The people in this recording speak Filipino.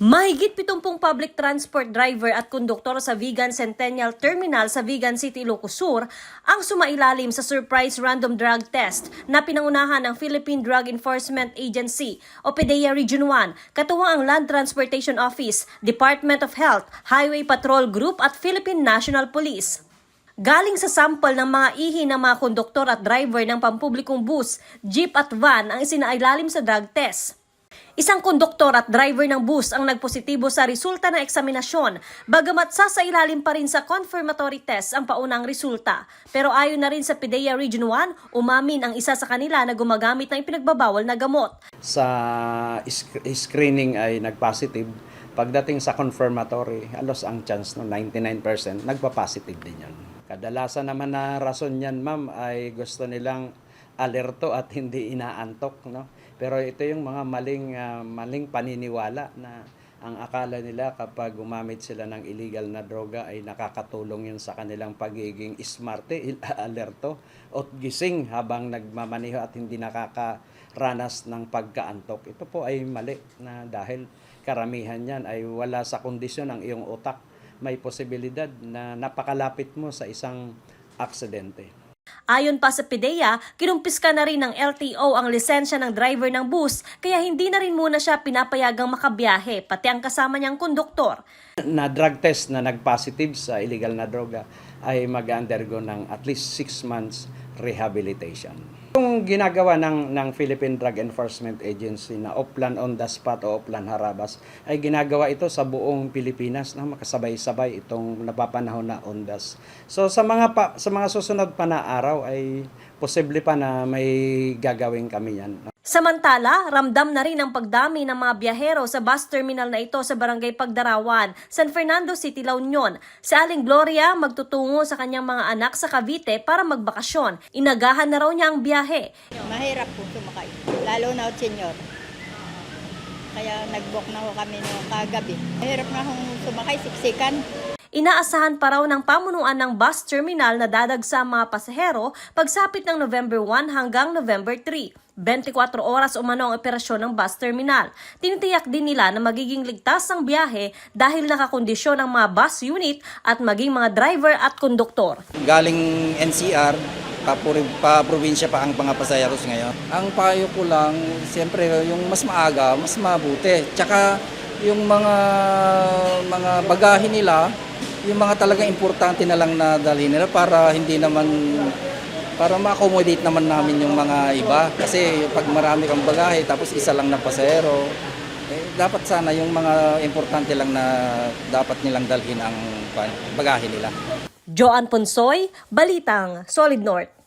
Mahigit 70 public transport driver at konduktor sa Vegan Centennial Terminal sa Vegan City, Ilocos Sur ang sumailalim sa surprise random drug test na pinangunahan ng Philippine Drug Enforcement Agency o PDEA Region 1, katuwang ang Land Transportation Office, Department of Health, Highway Patrol Group at Philippine National Police. Galing sa sample ng mga ihi ng mga konduktor at driver ng pampublikong bus, jeep at van ang isinailalim sa drug test. Isang konduktor at driver ng bus ang nagpositibo sa resulta ng eksaminasyon, bagamat sasailalim pa rin sa confirmatory test ang paunang resulta. Pero ayon na rin sa PDEA Region 1, umamin ang isa sa kanila na gumagamit ng ipinagbabawal na gamot. sa screening ay nag-positive, pagdating sa confirmatory, alos ang chance no 99% nagpa-positive din yan. Kadalasan naman na rason yan, ma'am, ay gusto nilang alerto at hindi inaantok, no? Pero ito yung mga maling ah, maling paniniwala na ang akala nila kapag gumamit sila ng illegal na droga ay nakakatulong yun sa kanilang pagiging smarte, alerto o gising habang nagmamaneho at hindi nakakaranas ng pagkaantok. Ito po ay mali na dahil karamihan yan ay wala sa kondisyon ng iyong utak. May posibilidad na napakalapit mo sa isang aksidente. Ayon pa sa PDEA, kinumpiska na rin ng LTO ang lisensya ng driver ng bus kaya hindi na rin muna siya pinapayagang makabiyahe, pati ang kasama niyang konduktor. na drug test na nag-positive sa illegal na droga ay mag-undergo ng at least 6 months rehabilitation. Yung ginagawa ng, ng Philippine Drug Enforcement Agency na Oplan on the spot o Oplan Harabas ay ginagawa ito sa buong Pilipinas na makasabay-sabay itong napapanahon na ondas. So sa mga pa, sa mga susunod pa na araw ay posible pa na may gagawin kami yan. Samantala, ramdam na rin ang pagdami ng mga biyahero sa bus terminal na ito sa Barangay Pagdarawan, San Fernando City, La Union. Si Aling Gloria magtutungo sa kanyang mga anak sa Cavite para magbakasyon. Inagahan na raw niya ang biyahe. Mahirap po sumakay, lalo na o senior. Kaya nag-book na ho kami no kagabi. Mahirap na hong sumakay, siksikan. Inaasahan pa raw ng pamunuan ng bus terminal na dadagsa mga pasahero pagsapit ng November 1 hanggang November 3. 24 oras umano ang operasyon ng bus terminal. Tinitiyak din nila na magiging ligtas ang biyahe dahil nakakondisyon ang mga bus unit at maging mga driver at konduktor. galing NCR, pa, pa probinsya pa ang mga pasayeros ngayon. Ang payo ko lang, siyempre yung mas maaga, mas mabuti. Tsaka yung mga mga bagahe nila, yung mga talagang importante na lang na dalhin nila para hindi naman para ma-accommodate naman namin yung mga iba. Kasi pag marami kang bagahe tapos isa lang na pasahero, eh, dapat sana yung mga importante lang na dapat nilang dalhin ang bagahe nila. Joan Ponsoy, Balitang, Solid North.